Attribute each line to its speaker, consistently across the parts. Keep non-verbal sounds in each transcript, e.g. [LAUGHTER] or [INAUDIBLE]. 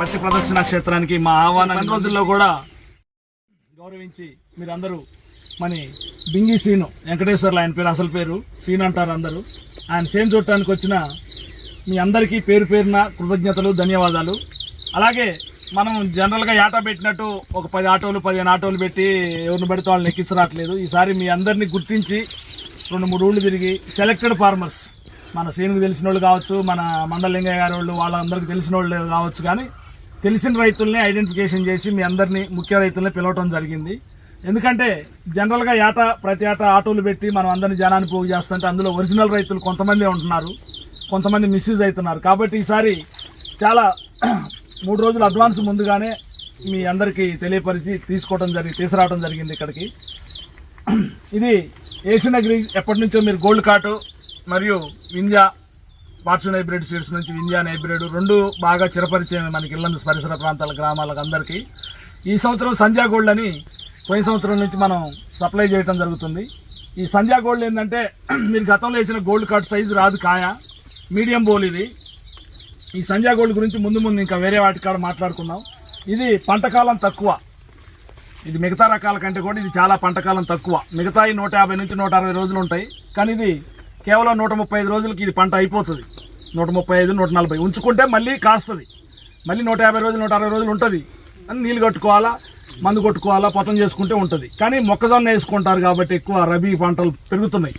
Speaker 1: పత్తి ప్రదక్షిణ క్షేత్రానికి మా ఆహ్వానం రోజుల్లో కూడా గౌరవించి మీరందరూ మని బింగి సీను వెంకటేశ్వర్లు ఆయన పేరు అసలు పేరు సీన్ అంటారు అందరూ. ఆయన సేమ్ చూడటానికి వచ్చిన మీ అందరికీ పేరు పేరున కృతజ్ఞతలు ధన్యవాదాలు. అలాగే మనం జనరల్గా యాటా పెట్టినట్టు ఒక పది ఆటోలు పదిహేను ఆటోలు పెట్టి ఎవరిని పడితే వాళ్ళని ఎక్కించరాట్లేదు. ఈసారి మీ అందరినీ గుర్తించి రెండు మూడు ఊళ్ళు తిరిగి సెలెక్టెడ్ ఫార్మర్స్. మన సీనుకు తెలిసిన వాళ్ళు కావచ్చు మన మండలింగయ్య గారి వాళ్ళు వాళ్ళందరికీ తెలిసిన వాళ్ళు కావచ్చు కానీ తెలిసిన రైతుల్ని ఐడెంటిఫికేషన్ చేసి మీ అందరినీ ముఖ్య రైతుల్ని పిలవటం జరిగింది. ఎందుకంటే జనరల్గా ఏటా ప్రతి ఏటా ఆటోలు పెట్టి మనం అందరిని జనాన్ని పోగు చేస్తుంటే అందులో ఒరిజినల్ రైతులు కొంతమంది ఉంటున్నారు. కొంతమంది మిస్యూజ్ అవుతున్నారు. కాబట్టి ఈసారి చాలా [CLEARS THROAT] మూడు రోజులు అడ్వాన్స్ ముందుగానే మీ అందరికీ తెలియపరిచి తీసుకోవడం జరిగి తీసుకురావడం జరిగింది ఇక్కడికి. [CLEARS THROAT] ఇది ఏషియన్ అగ్రి ఎప్పటి నుంచో మీరు గోల్డ్ కాటు మరియు వింజా ఫార్చ్యూన్ హైబ్రిడ్ సీడ్స్ నుంచి ఇండియన్ హైబ్రిడ్ రెండు బాగా చిరపరిచయం మనకి ఇల్లందు పరిసర ప్రాంతాల గ్రామాలకు అందరికీ. ఈ సంవత్సరం సంధ్యా గోల్డ్ అని పోయిన సంవత్సరం నుంచి మనం సప్లై చేయడం జరుగుతుంది. ఈ సంధ్యా గోల్డ్ ఏంటంటే మీరు గతంలో వేసిన గోల్డ్ కార్డ్ సైజు రాదు కాయ. మీడియం బోల్ ఇది. ఈ సంధ్యా గోల్డ్ గురించి ముందు ముందు ఇంకా వేరే వాటి కాడ మాట్లాడుకుందాం. ఇది పంటకాలం తక్కువ. ఇది మిగతా రకాల కంటే కూడా ఇది చాలా పంటకాలం తక్కువ. మిగతా నూట యాభై నుంచి నూట అరవై రోజులు ఉంటాయి. కానీ ఇది కేవలం నూట ముప్పై ఐదు రోజులకి ఇది పంట అయిపోతుంది. నూట ముప్పై ఐదు నూట నలభై ఉంచుకుంటే మళ్ళీ కాస్తుంది. మళ్ళీ నూట యాభై రోజులు నూట అరవై రోజులు ఉంటుంది. అని నీళ్ళు కట్టుకోవాలా మందు కొట్టుకోవాలా పొతం చేసుకుంటే ఉంటుంది. కానీ మొక్కజొన్న వేసుకుంటారు కాబట్టి ఎక్కువ రబీ పంటలు పెరుగుతున్నాయి.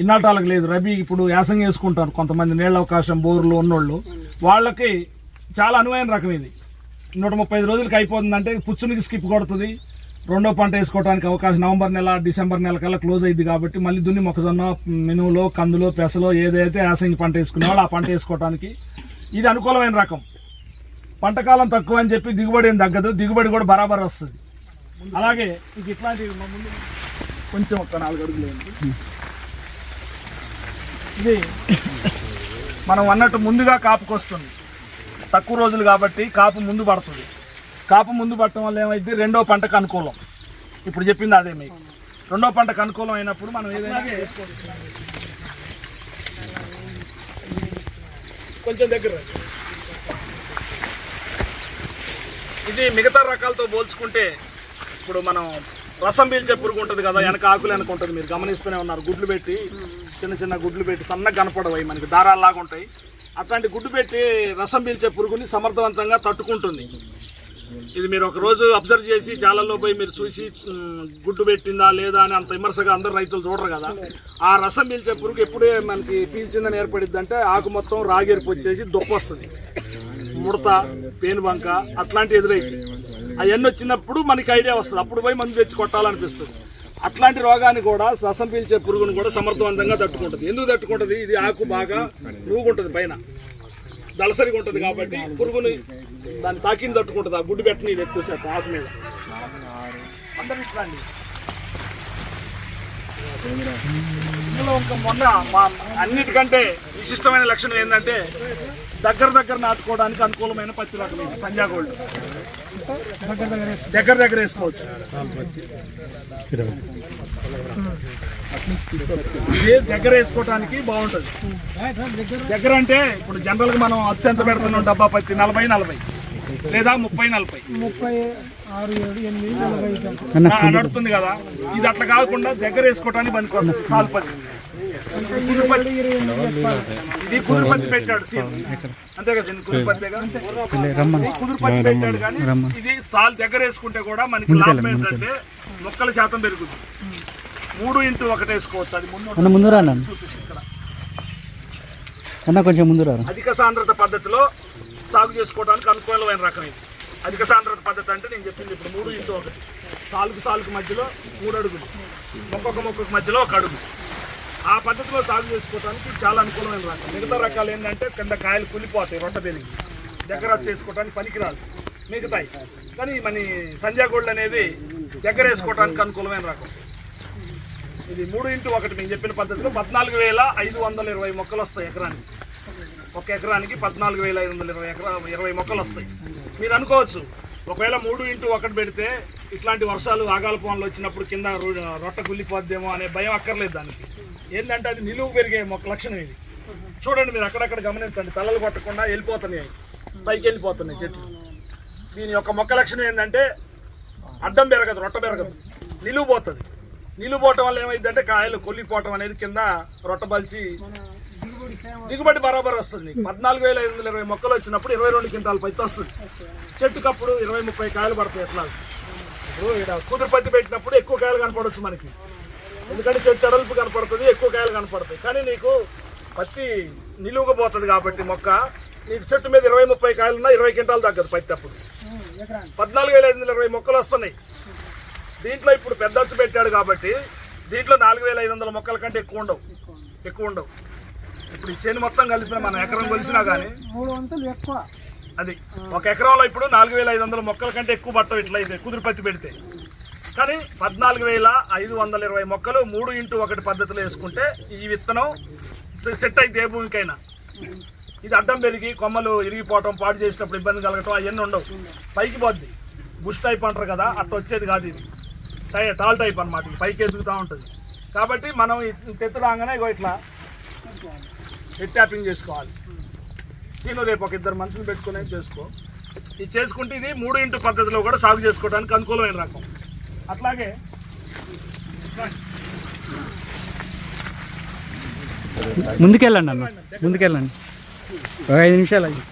Speaker 1: ఇన్నాటాలకు లేదు. రబీ ఇప్పుడు యాసంగి వేసుకుంటారు. కొంతమంది నీళ్ళ అవకాశం బోర్లు ఉన్నోళ్ళు. వాళ్ళకి చాలా అనువైన రకం ఇది. నూట ముప్పై ఐదు రోజులకి అయిపోతుందంటే పుచ్చునికి స్కిప్ కొడుతుంది. రెండో పంట వేసుకోవడానికి అవకాశం నవంబర్ నెల డిసెంబర్ నెల కల్లా క్లోజ్ అయింది కాబట్టి మళ్ళీ దున్ని మొక్కజొన్న మినువులో కందులో పెసలో ఏదైతే యాసంగి పంట వేసుకునేవాళ్ళు ఆ పంట వేసుకోవడానికి ఇది అనుకూలమైన రకం. పంటకాలం తక్కువ అని చెప్పి దిగుబడి ఏం తగ్గదు. దిగుబడి కూడా బరాబర్ వస్తుంది. అలాగే ఇక ఇట్లాంటి ముందు కొంచెం ఒక నాలుగు అడుగులు ఇది మనం అన్నట్టు ముందుగా కాపుకొస్తుంది. తక్కువ రోజులు కాబట్టి కాపు ముందు పడుతుంది. కాపు ముందు పట్టడం వల్ల ఏమైంది? రెండో పంటకు అనుకూలం. ఇప్పుడు చెప్పింది అదే మీకు. రెండో పంటకు అనుకూలం అయినప్పుడు మనం ఏదైనా కొంచెం దగ్గర ఇది మిగతా రకాలతో పోల్చుకుంటే ఇప్పుడు మనం రసం పీల్చే పురుగు ఉంటుంది కదా వెనక ఆకులు వెనక ఉంటుంది. మీరు గమనిస్తూనే ఉన్నారు. గుడ్లు పెట్టి చిన్న చిన్న గుడ్లు పెట్టి సన్నగా కనపడవు మనకి దారాల్లాగా ఉంటాయి. అట్లాంటి గుడ్డు పెట్టి రసం పీల్చే పురుగుని సమర్థవంతంగా తట్టుకుంటుంది. ఇది మీరు ఒక రోజు అబ్జర్వ్ చేసి చాలల్లో పోయి మీరు చూసి గుడ్డు పెట్టిందా లేదా అని అంత విమర్శగా అందరు రైతులు చూడరు కదా. ఆ రసం పీల్చే పురుగు ఎప్పుడే మనకి పీల్చిందని ఏర్పడిద్ది అంటే ఆకు మొత్తం రాగెరుపు వచ్చేసి దొప్ప వస్తుంది. ముడత పేనుబంక అట్లాంటి ఎదురైతే. అవన్నీ వచ్చినప్పుడు మనకి ఐడియా వస్తుంది. అప్పుడు పోయి మందు తెచ్చి కొట్టాలనిపిస్తుంది. అట్లాంటి రోగాన్ని కూడా రసం పీల్చే పురుగును కూడా సమర్థవంతంగా తట్టుకుంటుంది. ఎందుకు తట్టుకుంటుంది? ఇది ఆకు బాగా నూగుంటుంది పైన. దళసరిగా ఉంటుంది కాబట్టి పురుగుని దాన్ని తాకిని తట్టుకుంటుంది ఆ గుడ్డు పెట్టని ఇది ఎక్కువ శాతం ఆకు మీద. ఇందులో ఇంకా మొన్న మా అన్నిటికంటే విశిష్టమైన లక్షణం ఏంటంటే దగ్గర దగ్గర నాటుకోవడానికి అనుకూలమైన పత్తి రకం సంజా గోల్డ్. దగ్గర దగ్గర వేసుకోవచ్చు. ఇది దగ్గర వేసుకోవడానికి బాగుంటుంది. దగ్గర అంటే ఇప్పుడు జనరల్గా మనం అత్యంత పెడుతున్నాం? డబ్బా పత్తి నలభై నలభై. లేదా ముప్పై నలభై.
Speaker 2: ముప్పై ఆరు ఏడు ఎనిమిది
Speaker 1: నడుస్తుంది కదా. ఇది అట్లా కాకుండా దగ్గర వేసుకోవడానికి పనికి వస్తుంది సాల్ పత్తి కుదురు పత్తి ఇది పెట్టాడు అంతే కదా పెట్టాడు కానీ ఇది సాల్ దగ్గర వేసుకుంటే కూడా మనకి లాభం ఏంటంటే మొక్కల శాతం పెరుగుతుంది. మూడు ఇంటూ ఒకటి వేసుకోవచ్చు. అది ముందు
Speaker 2: ముందు అన్న కొంచెం ముందు రా
Speaker 1: అధిక సాంద్రత పద్ధతిలో సాగు చేసుకోవడానికి అనుకూలమైన రకం ఇది. అధిక సాంద్రత పద్ధతి అంటే నేను చెప్పింది ఇప్పుడు మూడు ఇంటూ ఒకటి. సాలుకు సాలుకు మధ్యలో మూడు అడుగులు. మొక్కొక్క మొక్కకు మధ్యలో ఒక అడుగు. ఆ పద్ధతిలో సాగు చేసుకోవడానికి చాలా అనుకూలమైన రకం. మిగతా రకాలు ఏంటంటే కింద కాయలు కులిపోతాయి రొట్ట పెరిగి దగ్గర చేసుకోవడానికి పనికిరాదు. మిగతాయి. కానీ మన సంజయ్ గోల్డ్ అనేది దగ్గర వేసుకోవడానికి అనుకూలమైన రకం. ఇది మూడు ఇంటూ ఒకటి మేము చెప్పిన పద్ధతిలో పద్నాలుగు వేల ఐదు వందల ఇరవై మొక్కలు వస్తాయి ఎకరానికి. ఒక ఎకరానికి పద్నాలుగు వేల ఐదు వందల ఇరవై ఎకరా ఇరవై మొక్కలు వస్తాయి. మీరు అనుకోవచ్చు ఒకవేళ మూడు ఇంటూ ఒకటి పెడితే ఇట్లాంటి వర్షాలు ఆగాలపోన్లు వచ్చినప్పుడు కింద రొట్ట కుళ్ళిపోద్దేమో అనే భయం అక్కర్లేదు దానికి. ఏంటంటే అది నిలువు పెరిగే మొక్క లక్షణం ఇది. చూడండి మీరు అక్కడక్కడ గమనించండి తలలు కొట్టకుండా వెళ్ళిపోతున్నాయి. పైకి వెళ్ళిపోతున్నాయి చెట్లు. దీని యొక్క మొక్క లక్షణం ఏంటంటే అడ్డం పెరగదు రొట్ట పెరగదు. నిలువు నీళ్ళు పోవటం వల్ల ఏమైందంటే కాయలు కొల్లిపోవటం అనేది కింద రొట్టబల్చి దిగుబడి బరాబర్ వస్తుంది. పద్నాలుగు వేల ఐదు వందల ఇరవై మొక్కలు వచ్చినప్పుడు ఇరవై రెండు క్వింటాలు పత్తి వస్తుంది. చెట్టుకప్పుడు ఇరవై ముప్పై కాయలు పడతాయి ఎట్లా ఇక్కడ కుదురు పత్తి పెట్టినప్పుడు ఎక్కువ కాయలు కనపడవచ్చు మనకి. ఎందుకంటే చెట్టు అడల్పు కనపడుతుంది ఎక్కువ కాయలు కనపడతాయి. కానీ నీకు పత్తి నిలువుగా పోతుంది కాబట్టి మొక్క నీకు చెట్టు మీద ఇరవై ముప్పై కాయలు ఉన్నా ఇరవై క్వింటాలు తగ్గదు పత్తి అప్పుడు. పద్నాలుగు వేల ఐదు వందల ఇరవై మొక్కలు వస్తున్నాయి. దీంట్లో ఇప్పుడు పెద్ద అచ్చు పెట్టాడు కాబట్టి దీంట్లో నాలుగు వేల ఐదు వందల మొక్కల కంటే ఎక్కువ ఉండవు. ఎక్కువ ఉండవు. ఇప్పుడు ఈ చేను మొత్తం కలిపిన మనం ఎకరం కొలిసినా కానీ
Speaker 2: మూడు వంతులు ఎక్కువ.
Speaker 1: అది ఒక ఎకరంలో ఇప్పుడు నాలుగు వేల ఐదు వందల మొక్కల కంటే ఎక్కువ పట్టవు ఇట్లా ఇది కుదురు పత్తి పెడితే. కానీ పద్నాలుగు వేల ఐదు వందల ఇరవై మొక్కలు మూడు ఇంటూ ఒకటి పద్ధతిలో వేసుకుంటే ఈ విత్తనం సెట్ అయితే ఏ భూమికైనా. ఇది అడ్డం పెరిగి కొమ్మలు ఇరిగిపోవటం పాడు చేసేటప్పుడు ఇబ్బంది కలగటం అవన్నీ ఉండవు. పైకి పోద్ది. బుష్ టైప్ అంటారు కదా అట్లా వచ్చేది కాదు ఇది. టై టాల్ టైప్ అనమాట పైకి ఎదుగుతూ ఉంటుంది. కాబట్టి మనం ఈ తెత్తు రాగానే ఇగో ఇట్లా హెడ్ ట్యాపింగ్ చేసుకోవాలి. సీను రేపు ఒక ఇద్దరు మనుషులు పెట్టుకునే చేసుకో. ఇది చేసుకుంటే ఇది మూడు ఇంటు పద్ధతిలో కూడా సాగు చేసుకోవడానికి అనుకూలమైన రకం. అట్లాగే
Speaker 2: ముందుకెళ్ళండి అన్న. ముందుకెళ్ళండి. ఒక ఐదు నిమిషాలు అయ్యి.